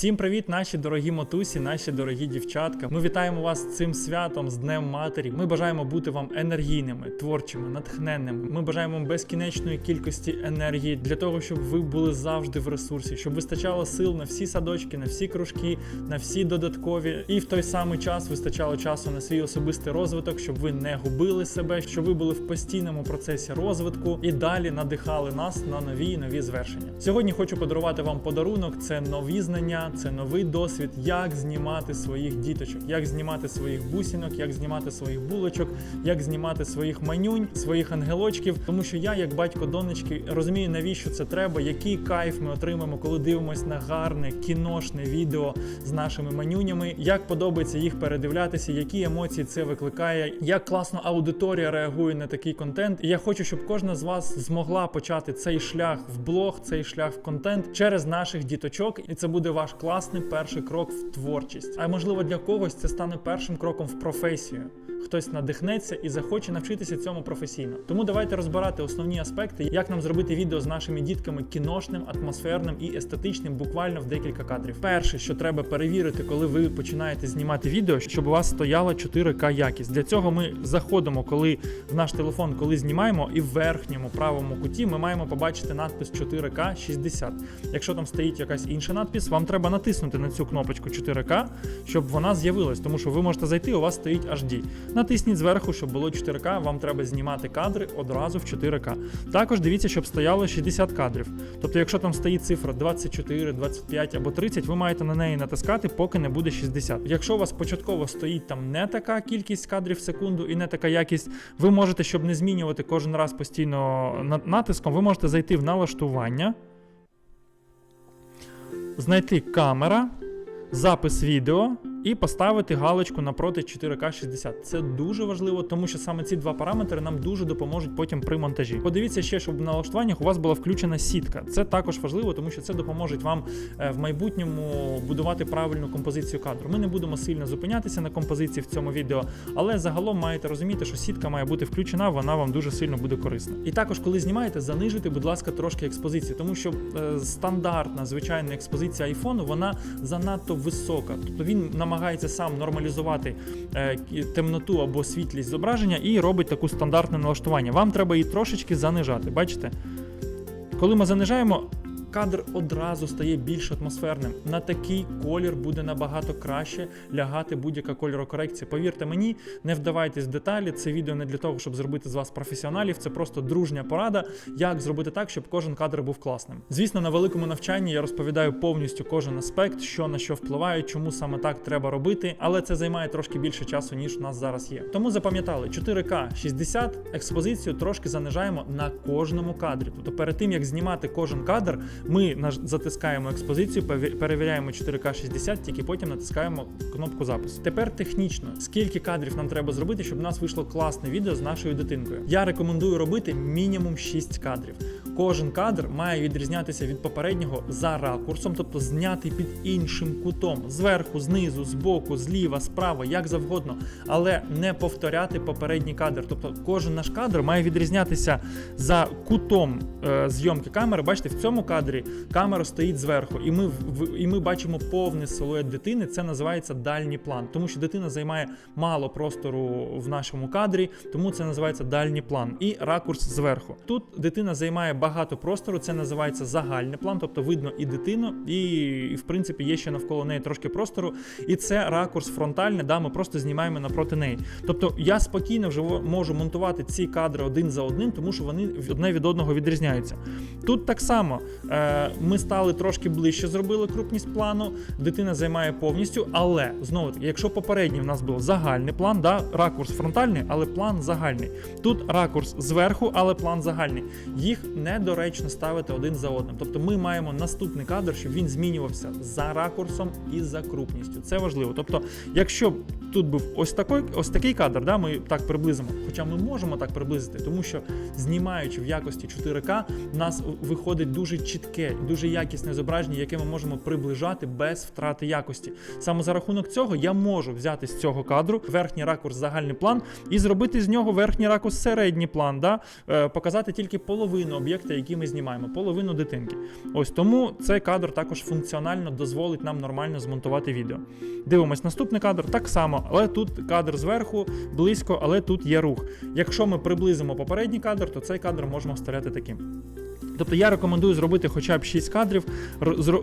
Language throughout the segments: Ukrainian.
Всім привіт, наші дорогі мотусі, наші дорогі дівчатка. Ми вітаємо вас цим святом, з Днем Матері. Ми бажаємо бути вам енергійними, творчими, натхненними. Ми бажаємо вам безкінечної кількості енергії для того, щоб ви були завжди в ресурсі, щоб вистачало сил на всі садочки, на всі кружки, на всі додаткові, і в той самий час вистачало часу на свій особистий розвиток, щоб ви не губили себе, щоб ви були в постійному процесі розвитку і далі надихали нас на нові і нові звершення. Сьогодні хочу подарувати вам подарунок. Це нові знання, це новий досвід, як знімати своїх діточок, як знімати своїх бусінок, як знімати своїх булочок, як знімати своїх манюнь, своїх ангелочків. Тому що я, як батько донечки, розумію, навіщо це треба, який кайф ми отримаємо, коли дивимося на гарне кіношне відео з нашими манюнями, як подобається їх передивлятися, які емоції це викликає, як класно аудиторія реагує на такий контент. І я хочу, щоб кожна з вас змогла почати цей шлях в блог, цей шлях в контент через наших діточок, і це буде ваш класний перший крок в творчість. А можливо для когось це стане першим кроком в професію. Хтось надихнеться і захоче навчитися цьому професійно. Тому давайте розбирати основні аспекти, як нам зробити відео з нашими дітками кіношним, атмосферним і естетичним, буквально в декілька кадрів. Перше, що треба перевірити, коли ви починаєте знімати відео, щоб у вас стояла 4К якість. Для цього ми заходимо, коли в наш телефон, коли знімаємо, і в верхньому правому куті ми маємо побачити надпис 4К 60. Якщо там стоїть якась інша надпис, вам треба натиснути на цю кнопочку 4К, щоб вона з'явилась, тому що ви можете зайти, у вас стоїть HD. Натисніть зверху, щоб було 4К, вам треба знімати кадри одразу в 4К. Також дивіться, щоб стояло 60 кадрів. Тобто, якщо там стоїть цифра 24, 25 або 30, ви маєте на неї натискати, поки не буде 60. Якщо у вас початково стоїть там не така кількість кадрів в секунду і не така якість, ви можете, щоб не змінювати кожен раз постійно натиском, ви можете зайти в налаштування, знайти камера, запис відео і поставити галочку напроти 4К 60. Це дуже важливо, тому що саме ці два параметри нам дуже допоможуть потім при монтажі. Подивіться ще, щоб в налаштуваннях у вас була включена сітка. Це також важливо, тому що це допоможе вам е, в майбутньому будувати правильну композицію кадру. Ми не будемо сильно зупинятися на композиції в цьому відео, але загалом маєте розуміти, що сітка має бути включена, вона вам дуже сильно буде корисна. І також, коли знімаєте, занижуйте, будь ласка, трошки експозиції, тому що е, стандартна звичайна експозиція айфону вона занадто висока. Тобто він намагається сам нормалізувати е, темноту або світлість зображення і робить таку стандартне налаштування. Вам треба її трошечки занижати. Бачите? Коли ми занижаємо, кадр одразу стає більш атмосферним. На такий колір буде набагато краще лягати будь-яка кольорокорекція. Повірте мені, не вдавайтесь в деталі. Це відео не для того, щоб зробити з вас професіоналів. Це просто дружня порада, як зробити так, щоб кожен кадр був класним. Звісно, на великому навчанні я розповідаю повністю кожен аспект, що на що впливає, чому саме так треба робити, але це займає трошки більше часу, ніж у нас зараз є. Тому запам'ятали 4К 60 експозицію трошки занижаємо на кожному кадрі. Тобто перед тим як знімати кожен кадр, ми затискаємо експозицію, перевіряємо 4К 60, тільки потім натискаємо кнопку запису. Тепер технічно, скільки кадрів нам треба зробити, щоб у нас вийшло класне відео з нашою дитинкою. Я рекомендую робити мінімум 6 кадрів. Кожен кадр має відрізнятися від попереднього за ракурсом, тобто знятий під іншим кутом, зверху, знизу, збоку, зліва, справа, як завгодно, але не повторяти попередній кадр. Тобто кожен наш кадр має відрізнятися за кутом е, зйомки камери. Бачите, в цьому кадрі камера стоїть зверху, і ми в- і ми бачимо повний силует дитини. Це називається дальній план, тому що дитина займає мало простору в нашому кадрі, тому це називається дальній план і ракурс зверху. Тут дитина займає багато простору. Це називається загальний план, тобто видно і дитину, і, і в принципі є ще навколо неї трошки простору. І це ракурс фронтальний, да, ми просто знімаємо напроти неї. Тобто я спокійно вже можу монтувати ці кадри один за одним, тому що вони одне від одного відрізняються. Тут так само е, ми стали трошки ближче, зробили крупність плану. Дитина займає повністю, але знову таки, якщо попередній в нас був загальний план, да, ракурс фронтальний, але план загальний. Тут ракурс зверху, але план загальний. Їх недоречно ставити один за одним. Тобто ми маємо наступний кадр, щоб він змінювався за ракурсом і за крупністю. Це важливо. Тобто, якщо тут був ось такий, ось такий кадр, да, ми так приблизимо. Хоча ми можемо так приблизити, тому що знімаючи в якості 4К, у нас виходить дуже чітке, дуже якісне зображення, яке ми можемо приближати без втрати якості. Саме за рахунок цього я можу взяти з цього кадру верхній ракурс, загальний план і зробити з нього верхній ракурс середній план, да? е, показати тільки половину об'єкти, які ми знімаємо, половину дитинки. Ось тому цей кадр також функціонально дозволить нам нормально змонтувати відео. Дивимось наступний кадр, так само, але тут кадр зверху, близько, але тут є рух. Якщо ми приблизимо попередній кадр, то цей кадр можемо вставляти таким. Тобто я рекомендую зробити хоча б 6 кадрів,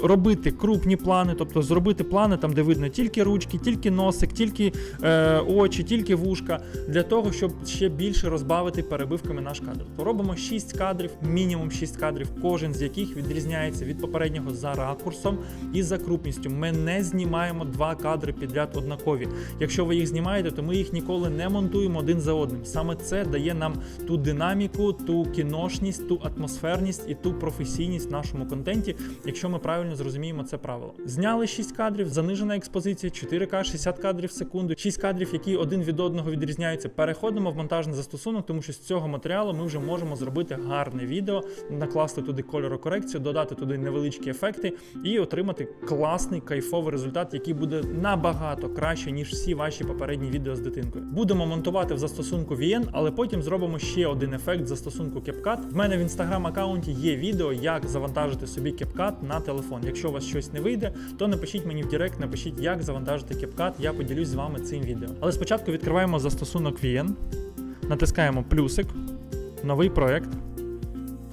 робити крупні плани, тобто зробити плани там, де видно тільки ручки, тільки носик, тільки е, очі, тільки вушка, для того, щоб ще більше розбавити перебивками наш кадр. Робимо 6 кадрів, мінімум 6 кадрів, кожен з яких відрізняється від попереднього за ракурсом і за крупністю. Ми не знімаємо два кадри підряд однакові. Якщо ви їх знімаєте, то ми їх ніколи не монтуємо один за одним. Саме це дає нам ту динаміку, ту кіношність, ту атмосферність і ту професійність в нашому контенті, якщо ми правильно зрозуміємо це правило. Зняли 6 кадрів, занижена експозиція, 4К, 60 кадрів в секунду, 6 кадрів, які один від одного відрізняються. Переходимо в монтажний застосунок, тому що з цього матеріалу ми вже можемо зробити гарне відео, накласти туди кольорокорекцію, додати туди невеличкі ефекти і отримати класний кайфовий результат, який буде набагато краще, ніж всі ваші попередні відео з дитинкою. Будемо монтувати в застосунку VN, але потім зробимо ще один ефект застосунку CapCut. В мене в інстаграм аккаунті є відео, як завантажити собі CapCut на телефон. Якщо у вас щось не вийде, то напишіть мені в Директ, напишіть, як завантажити CapCut, я поділюсь з вами цим відео. Але спочатку відкриваємо застосунок VN, натискаємо плюсик, новий проект.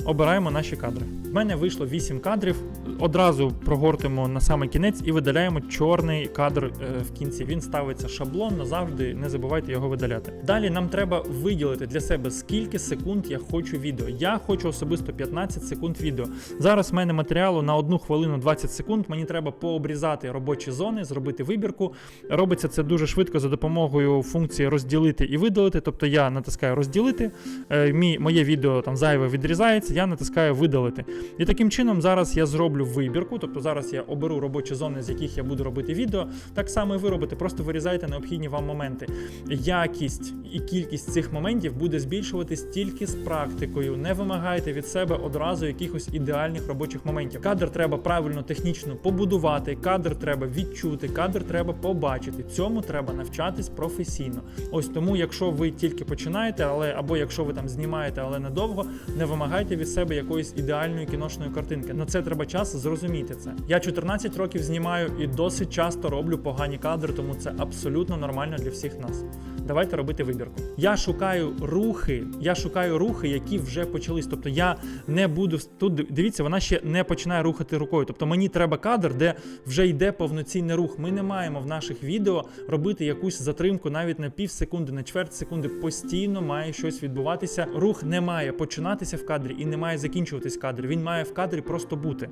Обираємо наші кадри. Мене вийшло 8 кадрів. Одразу прогортимо на самий кінець і видаляємо чорний кадр е, в кінці. Він ставиться шаблонно завжди, не забувайте його видаляти. Далі нам треба виділити для себе скільки секунд я хочу відео. Я хочу особисто 15 секунд відео. Зараз в мене матеріалу на 1 хвилину 20 секунд. Мені треба пообрізати робочі зони, зробити вибірку. Робиться це дуже швидко за допомогою функції розділити і видалити. Тобто я натискаю розділити, е, моє відео там зайве відрізається, я натискаю видалити. І таким чином зараз я зроблю вибірку, тобто зараз я оберу робочі зони, з яких я буду робити відео. Так само і ви робите, просто вирізайте необхідні вам моменти. Якість і кількість цих моментів буде збільшуватись тільки з практикою. Не вимагайте від себе одразу якихось ідеальних робочих моментів. Кадр треба правильно технічно побудувати, кадр треба відчути, кадр треба побачити. Цьому треба навчатись професійно. Ось тому, якщо ви тільки починаєте, але або якщо ви там знімаєте, але недовго, не вимагайте від себе якоїсь ідеальної кіношної картинки. На це треба час зрозуміти це. Я 14 років знімаю і досить часто роблю погані кадри, тому це абсолютно нормально для всіх нас. Давайте робити вибірку. Я шукаю рухи, я шукаю рухи, які вже почались. Тобто я не буду тут. Дивіться, вона ще не починає рухати рукою. Тобто мені треба кадр, де вже йде повноцінний рух. Ми не маємо в наших відео робити якусь затримку навіть на пів секунди, на чверть секунди. Постійно має щось відбуватися. Рух не має починатися в кадрі і не має закінчуватись в кадрі. Він має в кадрі просто бути.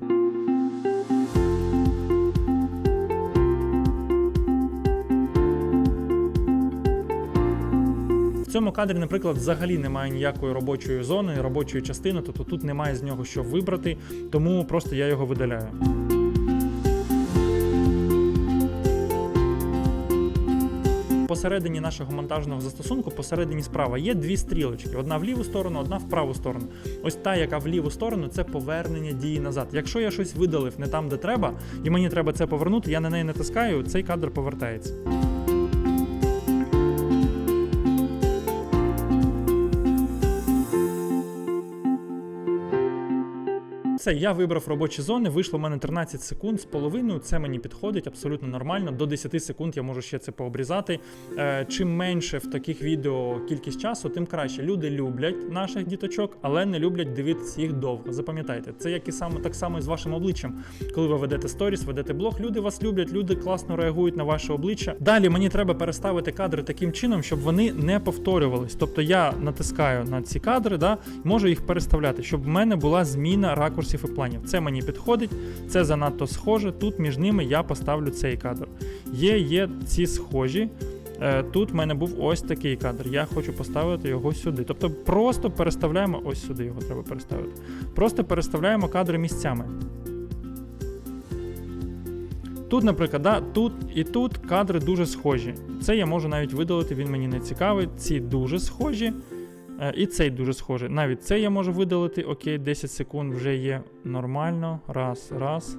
Цьому кадрі, наприклад, взагалі немає ніякої робочої зони, робочої частини, тобто тут немає з нього що вибрати, тому просто я його видаляю. Посередині нашого монтажного застосунку, посередині справа, є дві стрілочки: одна в ліву сторону, одна в праву сторону. Ось та, яка в ліву сторону, це повернення дії назад. Якщо я щось видалив не там, де треба, і мені треба це повернути, я на неї натискаю, цей кадр повертається. Все, я вибрав робочі зони, вийшло в мене 13 секунд з половиною. Це мені підходить абсолютно нормально. До 10 секунд я можу ще це пообрізати. Е, чим менше в таких відео кількість часу, тим краще. Люди люблять наших діточок, але не люблять дивитися їх довго. Запам'ятайте, це як і саме так само і з вашим обличчям. Коли ви ведете сторіс, ведете блог, люди вас люблять, люди класно реагують на ваше обличчя. Далі мені треба переставити кадри таким чином, щоб вони не повторювались. Тобто я натискаю на ці кадри, да, можу їх переставляти, щоб в мене була зміна ракурсів і планів. Це мені підходить, це занадто схоже. Тут між ними я поставлю цей кадр. Є, є ці схожі. Е, Тут в мене був ось такий кадр. Я хочу поставити його сюди. Тобто просто переставляємо ось сюди його треба переставити. Просто переставляємо кадри місцями. Тут, наприклад, да, тут і тут кадри дуже схожі. Це я можу навіть видалити, він мені не цікавий. Ці дуже схожі. Е, І цей дуже схожий. Навіть цей я можу видалити. Окей, 10 секунд вже є нормально. Раз, раз.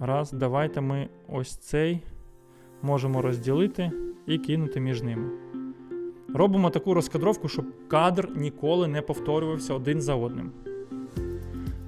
Раз. Давайте ми ось цей можемо розділити і кинути між ними. Робимо таку розкадровку, щоб кадр ніколи не повторювався один за одним.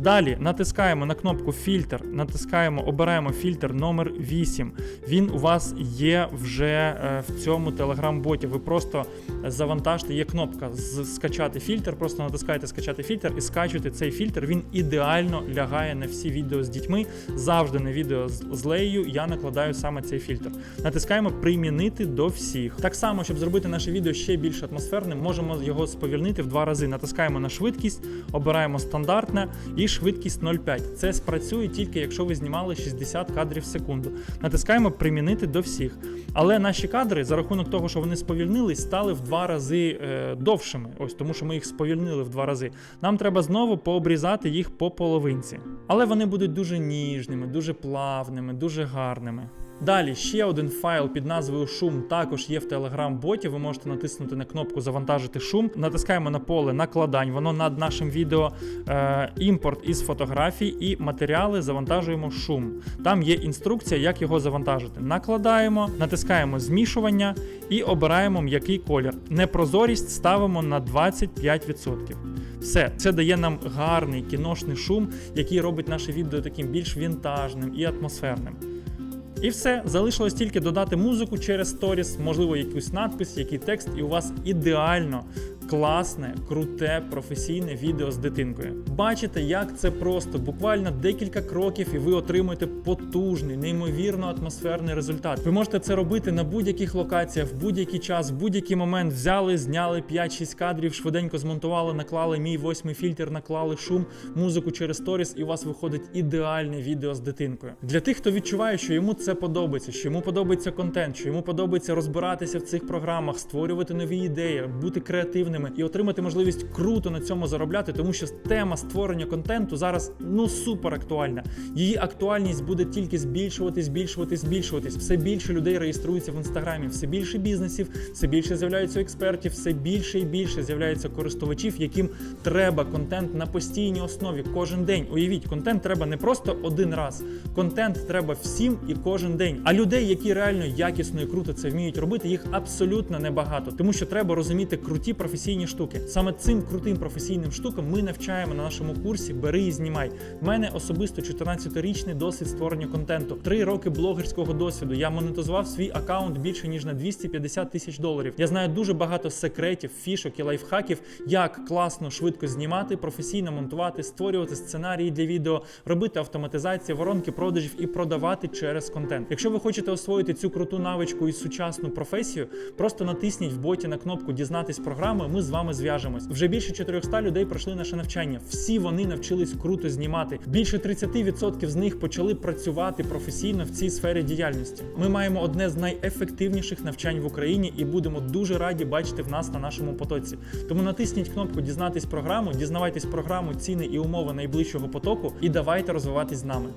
Далі натискаємо на кнопку фільтр, натискаємо, обираємо фільтр номер 8. Він у вас є вже е, в цьому телеграм-боті. Ви просто завантажте, є кнопка скачати фільтр, просто натискаєте скачати фільтр і скачуєте цей фільтр. Він ідеально лягає на всі відео з дітьми. Завжди на відео з, з Леєю я накладаю саме цей фільтр. Натискаємо примінити до всіх. Так само, щоб зробити наше відео ще більш атмосферним, можемо його сповільнити в два рази. Натискаємо на швидкість, обираємо стандартне і швидкість 0,5. Це спрацює тільки якщо ви знімали 60 кадрів в секунду. Натискаємо примінити до всіх. Але наші кадри за рахунок того, що вони сповільнились, стали в два рази е, довшими. Ось тому, що ми їх сповільнили в два рази. Нам треба знову пообрізати їх по половинці. Але вони будуть дуже ніжними, дуже плавними, дуже гарними. Далі ще один файл під назвою Шум також є в Telegram-боті. Ви можете натиснути на кнопку Завантажити шум. Натискаємо на поле накладань, воно над нашим відео. Е, імпорт із фотографій і матеріали завантажуємо шум. Там є інструкція, як його завантажити. Накладаємо, натискаємо змішування і обираємо м'який колір. Непрозорість ставимо на 25%. Все, це дає нам гарний кіношний шум, який робить наше відео таким більш вінтажним і атмосферним. І все, залишилось тільки додати музику через сторіс, можливо, якийсь надпис, який текст, і у вас ідеально класне, круте, професійне відео з дитинкою. Бачите, як це просто, буквально декілька кроків, і ви отримуєте потужний, неймовірно атмосферний результат. Ви можете це робити на будь-яких локаціях, в будь-який час, в будь-який момент. Взяли, зняли 5-6 кадрів, швиденько змонтували, наклали мій восьмий фільтр, наклали шум, музику через сторіс, і у вас виходить ідеальне відео з дитинкою. Для тих, хто відчуває, що йому це подобається, що йому подобається контент, що йому подобається розбиратися в цих програмах, створювати нові ідеї, бути креативними і отримати можливість круто на цьому заробляти, тому що тема створення контенту зараз ну супер актуальна. Її актуальність буде тільки збільшуватись, збільшуватись, збільшуватись. Все більше людей реєструється в інстаграмі, все більше бізнесів, все більше з'являється експертів, все більше і більше з'являється користувачів, яким треба контент на постійній основі кожен день. Уявіть, контент треба не просто один раз. Контент треба всім і кожен день. А людей, які реально якісно і круто це вміють робити, їх абсолютно небагато, тому що треба розуміти круті професійні штуки. Саме цим крутим професійним штукам ми навчаємо на нашому курсі Бери і знімай. В мене особисто 14-річний досвід створення контенту, три роки блогерського досвіду. Я монетизував свій аккаунт більше ніж на 250 тисяч доларів. Я знаю дуже багато секретів, фішок і лайфхаків, як класно швидко знімати, професійно монтувати, створювати сценарії для відео, робити автоматизацію, воронки продажів і продавати через контент. Якщо ви хочете освоїти цю круту навичку і сучасну професію, просто натисніть в боті на кнопку Дізнатись програми. З вами зв'яжемось. Вже більше 400 людей пройшли наше навчання. Всі вони навчились круто знімати. Більше 30% з них почали працювати професійно в цій сфері діяльності. Ми маємо одне з найефективніших навчань в Україні і будемо дуже раді бачити в нас на нашому потоці. Тому натисніть кнопку Дізнатись програму, дізнавайтесь програму, ціни і умови найближчого потоку, і давайте розвиватись з нами.